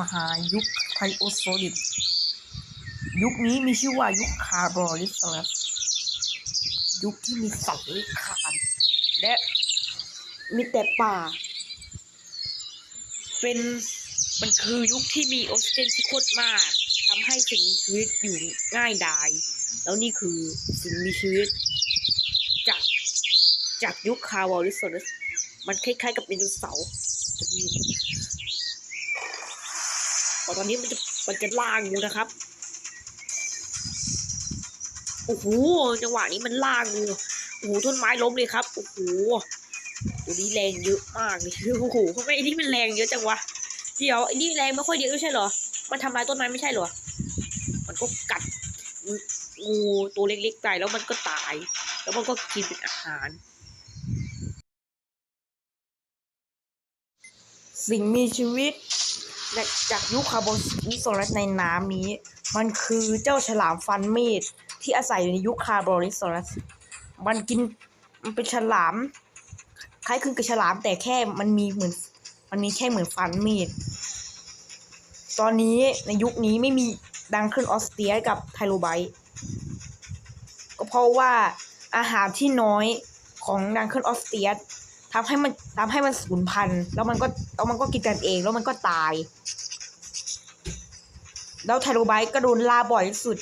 มหายุคไทโอโซลิดยุคนี้มีชื่อว่ายุคคาร์บอริสลัสยุคที่มีสัตว์เลื้อยคลานและมีแต่ป่า เป็นมันคือยุคที่มีออกซิเจนที่โคตรมากทำให้สิ่งมีชีวิตอยู่ง่ายดาย แล้วนี่คือสิ่งมีชีวิต จากจากยุคคาร์บอริสลัสมันคล้ายๆกับไดโนเสาร์จะมี ตอนนี้มันจะมันจะล่างูนะครับโอ้โหจังหวะนี้มันล่างูโอ้โหต้นไม้ล้มเลยครับโอ้โหตัวนี้แรงเยอะมากเลยโอ้โหทำไมไอ้นี่มันแรงเยอะจังวะเดี๋ยวไอ้นี่แรงไม่ค่อยเยอะไม่ใช่เหรอ มันทำลายต้นไม้ไม่ใช่เหรอ มันก็กัดงูตัวเล็กๆตายแล้วมันก็ตาย แล้วมันก็กินเป็นอาหาร สิ่งมีชีวิต และจากยุคคาร์บอนนิโซลัสในน้ำนี้ มันคือเจ้าฉลามฟันมีดที่อาศัยอยู่ในยุคคาร์บอนนิโซลัส มันกินมันเป็นฉลามคล้ายคลึงกับฉลามแต่แค่มันมีเหมือนมันมีแค่เหมือนฟันมีด ตอนนี้ในยุคนี้ไม่มีดังขึ้นออสเตรียกับไทโรไบต์ก็เพราะว่าอาหารที่น้อยของดังขึ้นออสเตรีย ทำให้มันทำให้มันสูญพันธุ์แล้วมันก็แล้วมันก็กินกันเองแล้วมันก็ตาย แล้วไทโรไบต์ก็โดนล่าบ่อยที่สุด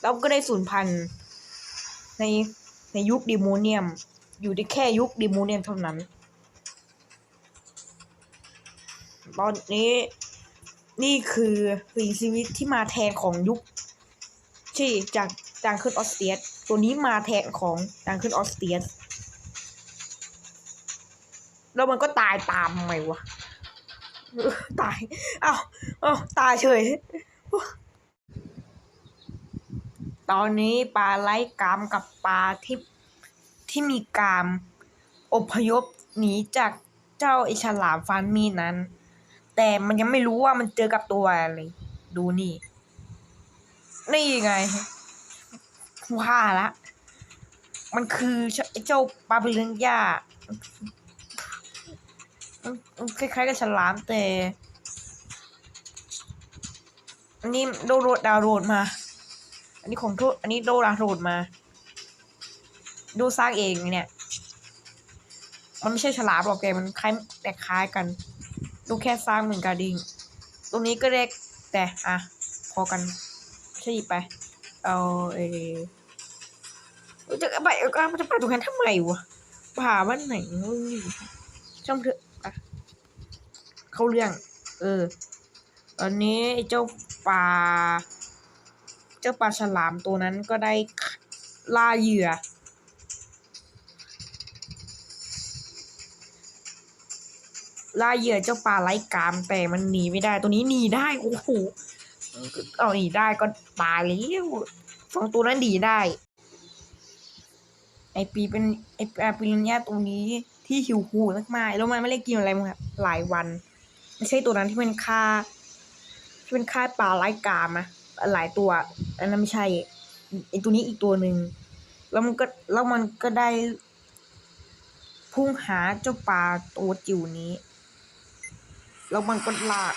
แล้วก็ได้สูญพันธุ์ในในยุคดิโมเนียม อยู่ในแค่ยุคดิโมเนียมเท่านั้น ตอนนี้นี่คือสิ่งชีวิตที่มาแทนของยุคที่จากดังขึ้นออสเตรียสตัวนี้มาแทนของดังขึ้นออสเตรียส แล้วมันก็ตายตามไมวะตายเอ้าเอ้าตายเฉย ตอนนี้ปลาไร้กามกับปลาที่ที่มีกามอพยพหนีจากเจ้าไอฉลามฟันมีนั้น แต่มันยังไม่รู้ว่ามันเจอกับตัวอะไร ดูนี่ นี่ไงว่าละ มันคือไอเจ้าปลาเบลนย่า คล้ายๆกับฉลามแต่อันนี้โดโรดดาวโหลดมา อันนี้ของโทษอันนี้โดดาวโหลดมา ดูสร้างเองเนี่ย มันไม่ใช่ฉลามหรอกแกมันคล้ายแต่คล้ายกัน ดูแค่สร้างเหมือนกระดิ่งตรงนี้ก็เล็กแต่อะพอกันใช่ไป เอาเออจะไปเอาจะไปตรงนั้นทำไมวะป่าบ้านไหนวะนี่ช่างเถอะ เข้าเรื่อง เออ ตอนนี้เจ้าปลา เจ้าปลาฉลามตัวนั้นก็ได้ล่าเหยื่อ ล่าเหยื่อเจ้าปลาไร้กามแต่มันหนีไม่ได้ ตัวนี้หนีได้ โอ้โห เอาหนีได้ก็ตายแล้วสองตัวนั้นหนีได้ ไอปีเป็นไอปีลินย่าตัวนี้ที่หิวโหดมากๆแล้วมันไม่ได้กินอะไรมาหลายวัน ไม่ใช่ตัวนั้นที่เป็นค่า ที่เป็นค่าปลาไร้กามนะหลายตัว อันนั้นไม่ใช่ไอตัวนี้อีกตัวหนึ่งแล้วมันก็แล้วมันก็ได้ พุ่งหาเจ้าปลาตัวจิ๋วนี้ แล้วมันก็ลาก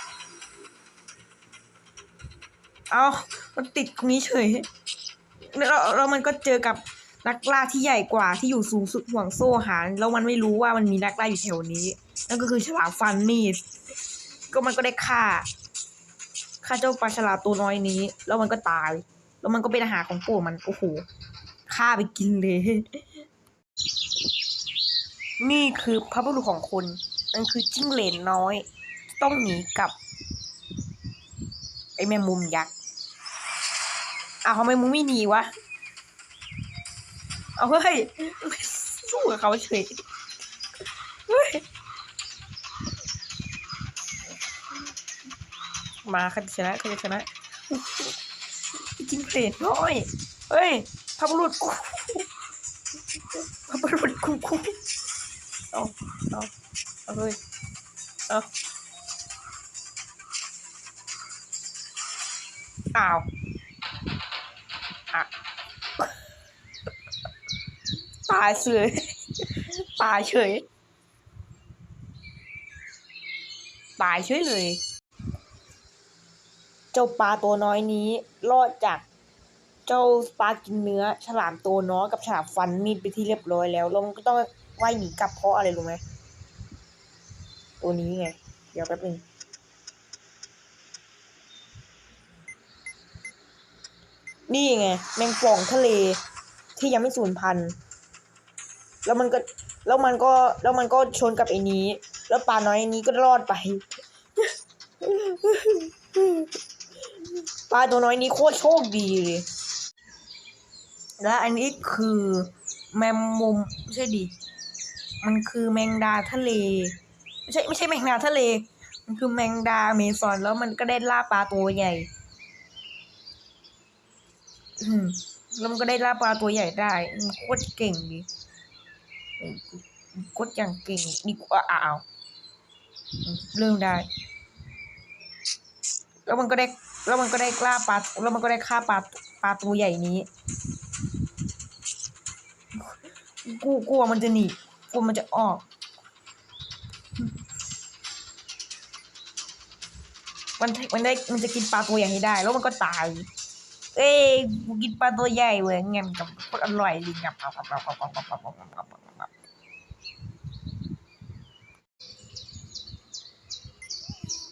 เอามันติดตรงนี้เฉยแล้วแล้วมันก็เจอกับนักล่าที่ใหญ่กว่าที่อยู่สูงสุดห่วงโซ่อาหารแล้วมันไม่รู้ว่ามันมีนักล่าอยู่แถวนี้ นั่นก็คือฉลามฟันมีด ก็มันก็ได้ฆ่าฆ่าเจ้าปลาฉลามตัวน้อยนี้ แล้วมันก็ตาย แล้วมันก็เป็นอาหารของปู่มันโอ้โหฆ่าไปกินเลย นี่คือพระบุรุษของคนนั่นคือจิ้งเหลนน้อย ต้องหนีกับ ไอ้แมงมุมยักษ์อ้าวทำไมมึงไม่หนีวะเอาเฮ้ยสู้กับเขาเฉยเฮ้ย มาใครจะชนะใครจะชนะจิ้งเหลนน้อยเฮ้ยพระบุรุษกูพระบุรุษกูกูเอาเอาเอาเฮ้ยเอาอ้าวอะตายเฉยตายเฉยตายเฉยเลย เจ้าปลาตัวน้อยนี้รอดจากเจ้าปลากินเนื้อ ฉลามตัวน้อยกับฉลามฟันมีดไปที่เรียบร้อยแล้วแล้วมันก็ต้องว่ายหนีกลับเพราะอะไรรู้ไหมตัวนี้ไง เดี๋ยวแป๊บนึงนี่ไง แมงป่องทะเลที่ยังไม่สูญพันธุ์แล้วมันก็แล้วมันก็แล้วมันก็ชนกับไอ้นี้ แล้วปลาน้อยไอ้นี้ก็รอดไป ปลาตัวน้อยนี้โคตรโชคดีเลย และอันนี้คือแมงมุมไม่ใช่ดิ มันคือแมงดาทะเล ไม่ใช่ไม่ใช่แมงดาทะเล มันคือแมงดาเมซอนแล้วมันก็ได้ล่าปลาตัวใหญ่ อืมแล้วมันก็ได้ล่าปลาตัวใหญ่ได้มันโคตรเก่งดิโคตรอย่างเก่งดีกว่าอ้าวเริ่มได้ แล้วมันก็ได้ แล้วมันก็ได้กล้าปลาแล้วมันก็ได้ฆ่าปลาปลาตัวใหญ่นี้กูกลัวมันจะหนีกลัวมันจะออกมันมันได้มันจะกินปลาตัวใหญ่ได้ แล้วมันก็ตาย เอ้ยกูกินปลาตัวใหญ่เว้ยงั้นกับอร่อยดีงับ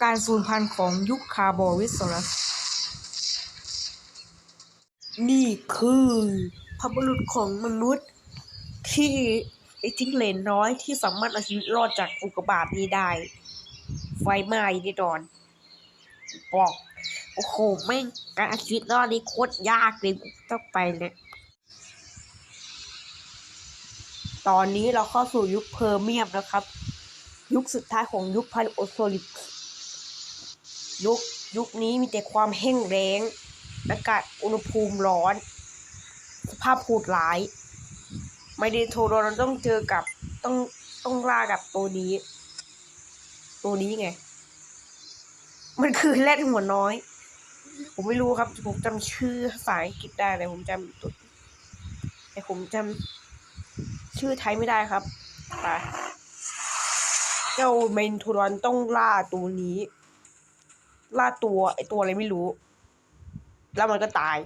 การสูญพันธุ์ของยุคคาร์บอริสโซลัส นี่คือพระบุรุษของมนุษย์ที่ไอ้จิ้งเหลนน้อยที่สามารถเอาชีวิตรอดจากอุกกาบาตนี้ได้ ไฟไหม้แน่นอนบอกโอ้โหแม่งการเอาชีวิตรอดนี่โคตรยากเลยต้องไปเลยตอนนี้เราเข้าสู่ยุคเพอร์เมียมนะครับ ยุคสุดท้ายของยุคพาลโอโซลิกยุคยุคนี้มีแต่ความแห้งแล้ง อากาศอุณหภูมิร้อน สภาพโหดร้ายไม่ได้โทรเราต้องเจอกับต้องต้องล่ากับตัวนี้ ตัวนี้ไง มันคือแรดหัวน้อย ผมไม่รู้ครับผมจำชื่อภาษาอังกฤษได้แต่ผมจำตัวแต่ผมจำชื่อไทยไม่ได้ครับไปเจ้าเมนทูรอนต้องล่าตัวนี้ ล่าตัวไอตัวอะไรไม่รู้ แล้วมันก็ตาย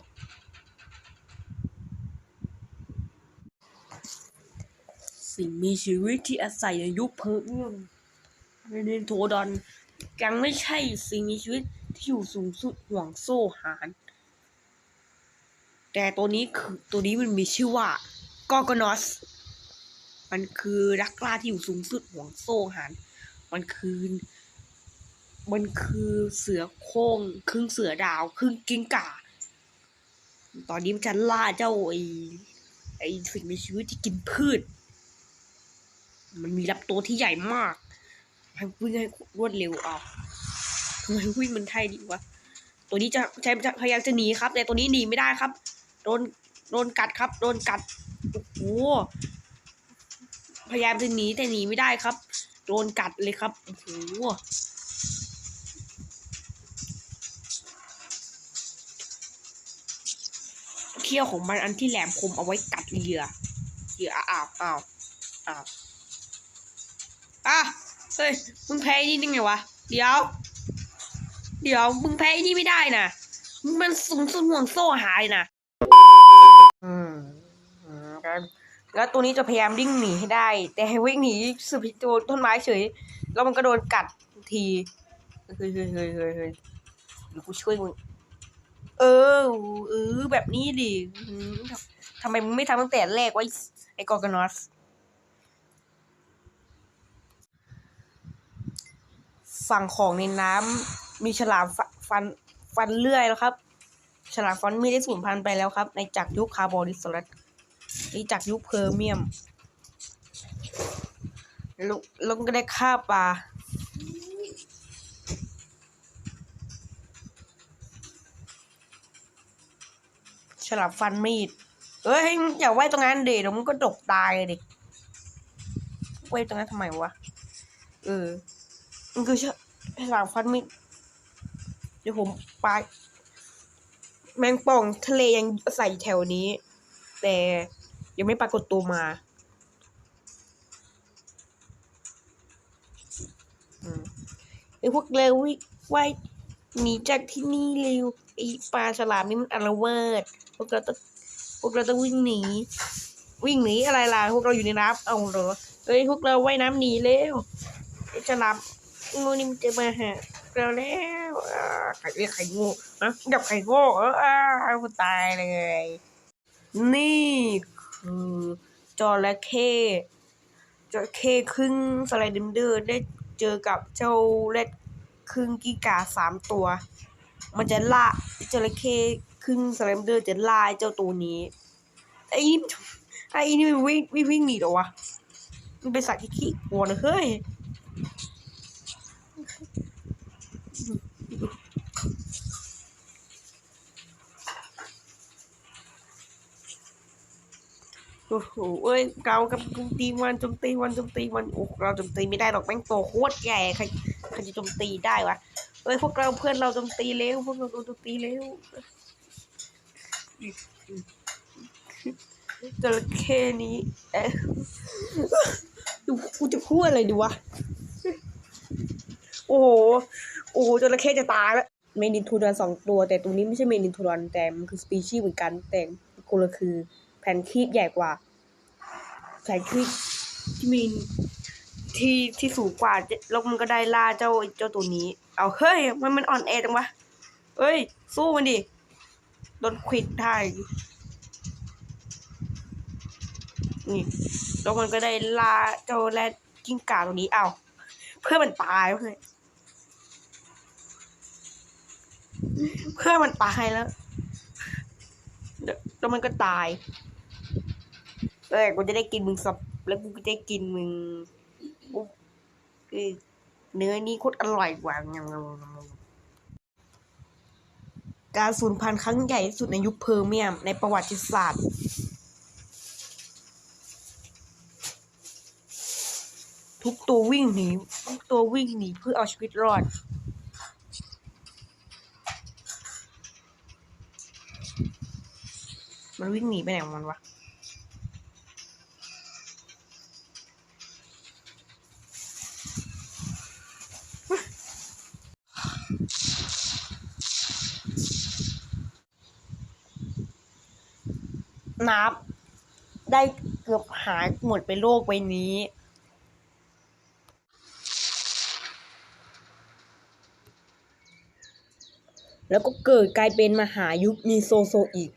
สิ่งมีชีวิตที่อาศัยในยุคเพอร์เมียมเรนโทดอนยังไม่ใช่สิ่งมีชีวิตที่อยู่สูงสุดห่วงโซ่หารแต่ตัวนี้คือตัวนี้มันมีชื่อว่ากอกนอส มันคือนักล่าที่อยู่สูงสุดห่วงโซ่หาร มันคือ มันคือเสือโคร่งครึ่งเสือดาวครึ่งกิ้งก่า ตอนนี้มันจะล่าเจ้าไอ้ไอ้สิ่งมีชีวิตที่กินพืช มันมีลำตัวที่ใหญ่มากให้วิ่งให้รวดเร็วเอาทำไมวิ่งมันไทยดีวะ ตัวนี้จะใช้จะพยายามจะหนีครับ แต่ตัวนี้หนีไม่ได้ครับ โดนโดนกัดครับ โดนกัด โอ้โห พยายามจะหนีแต่หนีไม่ได้ครับ โดนกัดเลยครับ โอ้โห เขี้ยวของมันอันที่แหลมคมเอาไว้กัดเหยื่อเหยื่ออ้าวอ้าวอ้าวอะเฮ้ยมึงแพ้นี่ได้ไงวะเดี๋ยว เดี๋ยวมึงแพ้นี่ไม่ได้นะมึงมันสูงสุดห่วงโซ่หายนะอืมแล้วตัวนี้จะพยายามวิ่งหนีให้ได้ แต่ให้วิ่งหนีสุดตัวต้นไม้เฉย แล้วมันก็โดนกัดทีเฮ้ยเฮ้ยเฮ้ยเฮ้ยเฮ้ยเดี๋ยวกูช่วยมึง เออเออแบบนี้ดิทำไมมึงไม่ทำตั้งแต่แรกวะไอ้ไอ้กอร์กานอสฝั่งของในน้ำมีฉลามฟันฟันเลื่อยแล้วครับ ฉลามฟันมีได้สูญพันธุ์ไปแล้วครับ ในจากยุคคาร์บอนิสลัสนี่จากยุคเพอร์เมียมล้วแล้วก็ได้ฆ่าปลา ฉลามฟันมีด เอ้ยอย่าไว้ตรงนั้นเดี๋ยวมันก็ดกตายเด็กไว้ตรงนั้นทำไมวะ เออ มันคือฉลามฟันมีด เดี๋ยวผมไปแมงป่องทะเลยังใส่แถวนี้ แต่ยังไม่ปรากฏตัวมาอืมไอพวกเลวิไว้ หนีจากที่นี่เร็วไอ้ปลาฉลามนี่มันอารวาสพวกเราต้องพวกเราต้องวิ่งหนี วิ่งหนีอะไรล่ะพวกเราอยู่ในน้ำเอาเหรอเฮ้ยพวกเราว่ายน้ำหนีเร็วไอ้ฉลามงูนี่มันจะมาหาเราแล้วไอ่เรียกใครโงูนะจับใครโง่เอออ้าวตายเลย นี่คือจระเข้จระเข้ครึ่งสไลเดนเดอร์ได้เจอกับเจ้าเล็ด ครึ่งกิกาสามตัว มันจะล่าจระเข้ครึ่งสไลเดนเดอร์จะล่าเจ้าตัวนี้ไอ้นี่ไอ้นี่มันวิ่งวิ่งวิ่งหนีหรอวะมันเป็นสัตว์ที่ขี้กลัวนะเฮ้ยโอ้โหเอ้ยเรากับโจมตีมันโจมตีมันโจมตีมันโอ้เราโจมตีไม่ได้หรอกแม่งโตโคตรใหญ่ใคร จะโจมตีได้วะเอ้ยพวกเราเพื่อนเราโจมตีเร็วพวกเราโจมตีเร็วจระเข้นี้เอ๊ะดูกูจะพูดอะไรดีวะ โอ้โห โอ้โหจระเข้จะตายแล้ว เมนินทูรอนสองตัว แต่ตัวนี้ไม่ใช่เมนินทูรอนแต่มันคือสปีชีส์เหมือนกัน แต่คนละคือแผ่นคีบใหญ่กว่าแผ่นคีบที่มี ที่ที่สูงกว่าแล้วมันก็ได้ล่าเจ้าเจ้าตัวนี้ เอาเฮ้ย มันมันอ่อนแอจังวะเอ้ย สู้มันดิโดนควิดได้นี่แล้วมันก็ได้ล่าเจ้าแรดกิ้งก่าตัวนี้เอาเพื่อมันตายเพื่อนเพื่อมันตายแล้วแล้วมันก็ตายเอ้ยกูจะได้กินมึงสับแล้วกูจะได้กินมึง คือเนื้อนี่โคตรอร่อยกว่าการสูญพันธุ์ครั้งใหญ่ที่สุดในยุคเพอร์เมียมในประวัติศาสตร์ทุกตัววิ่งหนีทุกตัววิ่งหนีเพื่อเอาชีวิตรอด มันวิ่งหนีไปไหนของมันวะ นับ ได้เกือบหายหมดไปโลกใบนี้แล้วก็เกิดกลายเป็นมหายุคมีโซโซอีก